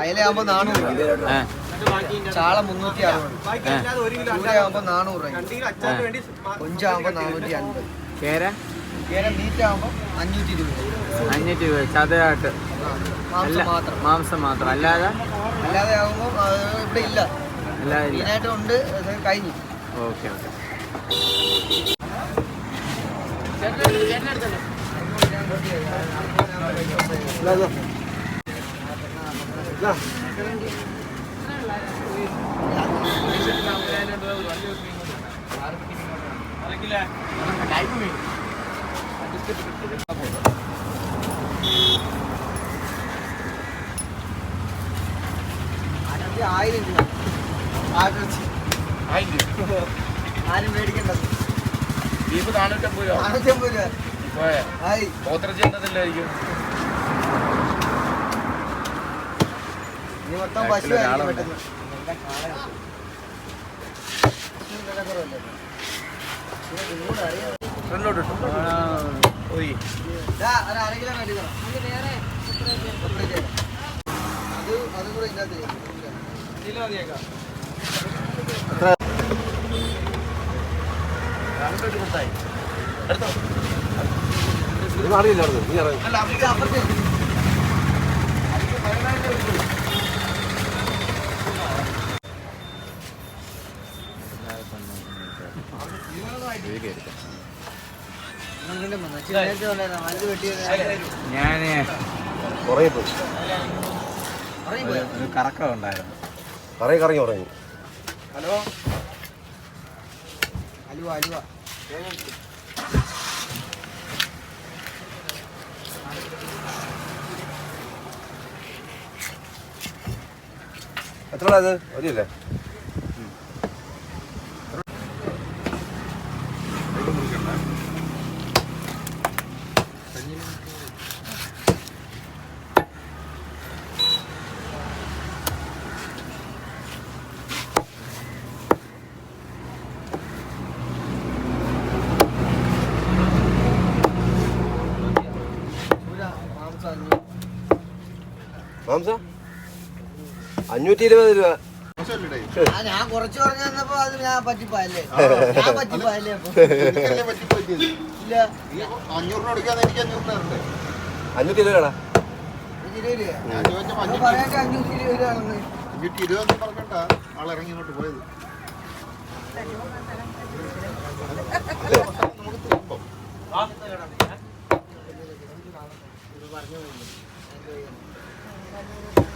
അയലയാകുമ്പോ നാനൂറ് രൂപ. ചാള മുന്നൂറ്റി അറുപത് ചൂരയാകുമ്പോ നാനൂറ് രൂപ. കൊഞ്ചാകുമ്പോ നാനൂറ്റി അൻപത്. കേര? അഞ്ഞൂറ്റി ഇരുപത് അഞ്ഞൂറ്റി ചതയായിട്ട്. അല്ല മാംസം മാത്രം. മാംസം മാത്രം. അല്ലാതെ? അല്ലാതെ ആകുമ്പോ ഇവിടെ ഇല്ല. അല്ലാതെ ഉണ്ട് കഴിഞ്ഞു. Okay okay. ആയിരം രൂപ ആട്ടിറച്ചി ആരും മേടിക്കണ്ടത് ദീപ് നാനൂറ്റമ്പത് രൂപ. നാനൂറ്റമ്പത് രൂപ. ഫ്രണ്ടിലോട്ട് പോയി. അര കിലോ ചെയ്യണം. അത് അതും കൂടെ ഇതിനകത്ത് ചെയ്യണം. നാനൂറ്റി പത്തായി എടുത്തോ? അല്ല, അവർക്ക് നീ വെട്ടിയത് ഞാൻ ഉറങ്ങിപ്പോയോ? ഒരു കറക്കം ഉണ്ടായിരുന്നു. കുറേ കറങ്ങി ഉറങ്ങി. ഹലോ? അലുവ അലുവ. എത്ര അത് Thank ചൂര മാംസം അഞ്ഞൂറ്റി ഇരുപത് രൂപ ഞാൻ കുറച്ച് പറഞ്ഞു തന്നപ്പോ അത് ഞാൻ പറ്റിപ്പോയല്ലേ ഞാൻ പറ്റിപ്പോയല്ലേ അപ്പൊ ഇല്ല അഞ്ഞൂറ്റി ഇരുപത് രൂപ അഞ്ച് ഇരുപത് രൂപ അപ്പൊ പറയാണ്ട് അഞ്ഞൂറ്റി ഇരുപത് രൂപയാണെന്ന് ആളിറങ്ങി ഇങ്ങോട്ട് പോയത്